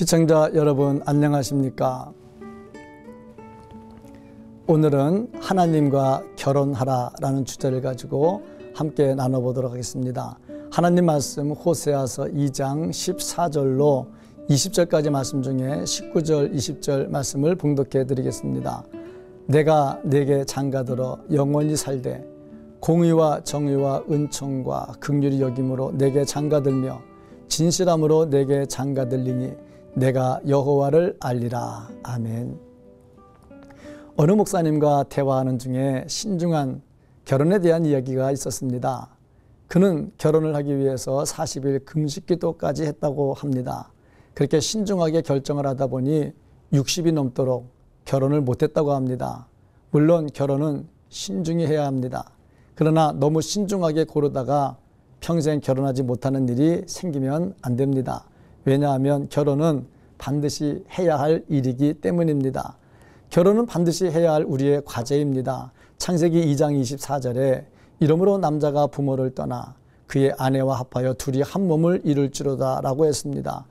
시청자 여러분 안녕하십니까? 오늘은 하나님과 결혼하라라는 주제를 가지고 함께 나눠보도록 하겠습니다. 하나님 말씀 호세아서 2장 14절로 20절까지 말씀 중에 19절, 20절 말씀을 봉독해 드리겠습니다. 내가 내게 장가들어 영원히 살되 공의와 정의와 은총과 극률이 여김으로 내게 장가들며 진실함으로 내게 장가들리니 내가 여호와를 알리라. 아멘. 어느 목사님과 대화하는 중에 신중한 결혼에 대한 이야기가 있었습니다. 그는 결혼을 하기 위해서 40일 금식 기도까지 했다고 합니다. 그렇게 신중하게 결정을 하다 보니 60이 넘도록 결혼을 못했다고 합니다. 물론 결혼은 신중히 해야 합니다. 그러나 너무 신중하게 고르다가 평생 결혼하지 못하는 일이 생기면 안 됩니다. 왜냐하면 결혼은 반드시 해야 할 일이기 때문입니다. 결혼은 반드시 해야 할 우리의 과제입니다. 창세기 2장 24절에 이러므로 남자가 부모를 떠나 그의 아내와 합하여 둘이 한 몸을 이룰지로다 라고 했습니다.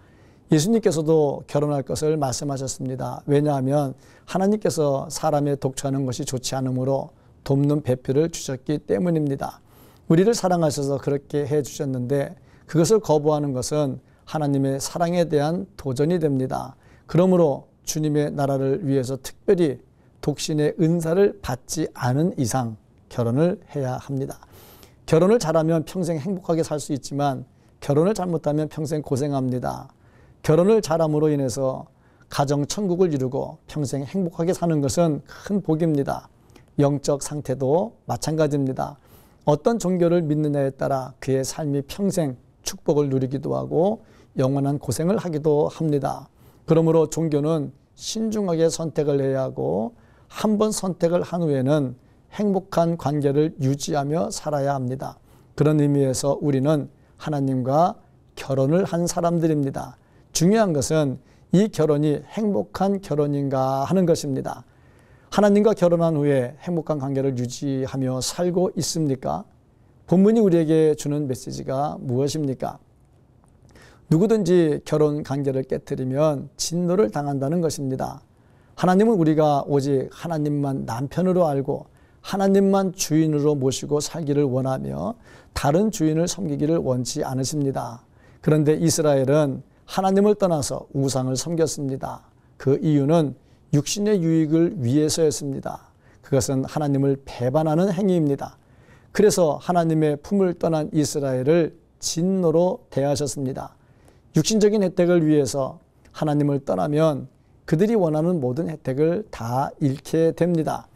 예수님께서도 결혼할 것을 말씀하셨습니다. 왜냐하면 하나님께서 사람의 독처하는 것이 좋지 않으므로 돕는 배필을 주셨기 때문입니다. 우리를 사랑하셔서 그렇게 해 주셨는데 그것을 거부하는 것은 하나님의 사랑에 대한 도전이 됩니다. 그러므로 주님의 나라를 위해서 특별히 독신의 은사를 받지 않은 이상 결혼을 해야 합니다. 결혼을 잘하면 평생 행복하게 살 수 있지만 결혼을 잘못하면 평생 고생합니다. 결혼을 잘함으로 인해서 가정 천국을 이루고 평생 행복하게 사는 것은 큰 복입니다. 영적 상태도 마찬가지입니다. 어떤 종교를 믿느냐에 따라 그의 삶이 평생 축복을 누리기도 하고 영원한 고생을 하기도 합니다. 그러므로 종교는 신중하게 선택을 해야 하고 한 번 선택을 한 후에는 행복한 관계를 유지하며 살아야 합니다. 그런 의미에서 우리는 하나님과 결혼을 한 사람들입니다. 중요한 것은 이 결혼이 행복한 결혼인가 하는 것입니다. 하나님과 결혼한 후에 행복한 관계를 유지하며 살고 있습니까? 본문이 우리에게 주는 메시지가 무엇입니까? 누구든지 결혼 관계를 깨뜨리면 진노를 당한다는 것입니다. 하나님은 우리가 오직 하나님만 남편으로 알고 하나님만 주인으로 모시고 살기를 원하며 다른 주인을 섬기기를 원치 않으십니다. 그런데 이스라엘은 하나님을 떠나서 우상을 섬겼습니다. 그 이유는 육신의 유익을 위해서였습니다. 그것은 하나님을 배반하는 행위입니다. 그래서 하나님의 품을 떠난 이스라엘을 진노로 대하셨습니다. 육신적인 혜택을 위해서 하나님을 떠나면 그들이 원하는 모든 혜택을 다 잃게 됩니다.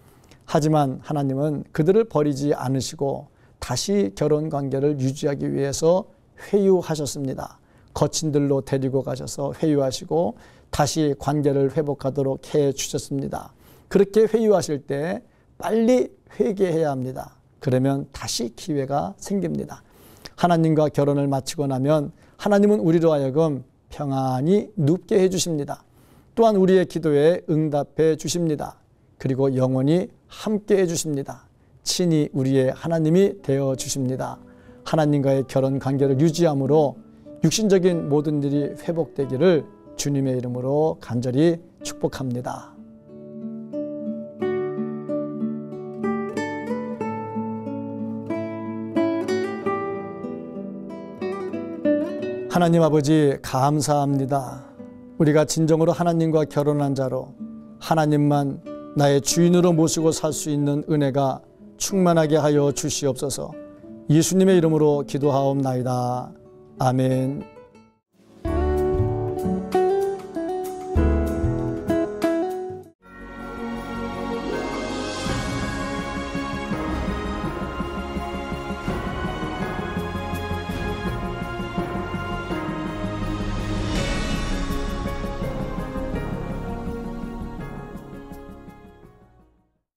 하지만 하나님은 그들을 버리지 않으시고 다시 결혼 관계를 유지하기 위해서 회유하셨습니다. 거친들로 데리고 가셔서 회유하시고 다시 관계를 회복하도록 해 주셨습니다. 그렇게 회유하실 때 빨리 회개해야 합니다. 그러면 다시 기회가 생깁니다. 하나님과 결혼을 마치고 나면 하나님은 우리로 하여금 평안히 눕게 해 주십니다. 또한 우리의 기도에 응답해 주십니다. 그리고 영원히 함께 해 주십니다. 친히 우리의 하나님이 되어 주십니다. 하나님과의 결혼 관계를 유지함으로 육신적인 모든 일이 회복되기를 주님의 이름으로 간절히 축복합니다. 하나님 아버지 감사합니다. 우리가 진정으로 하나님과 결혼한 자로 하나님만 나의 주인으로 모시고 살 수 있는 은혜가 충만하게 하여 주시옵소서. 예수님의 이름으로 기도하옵나이다. 아멘.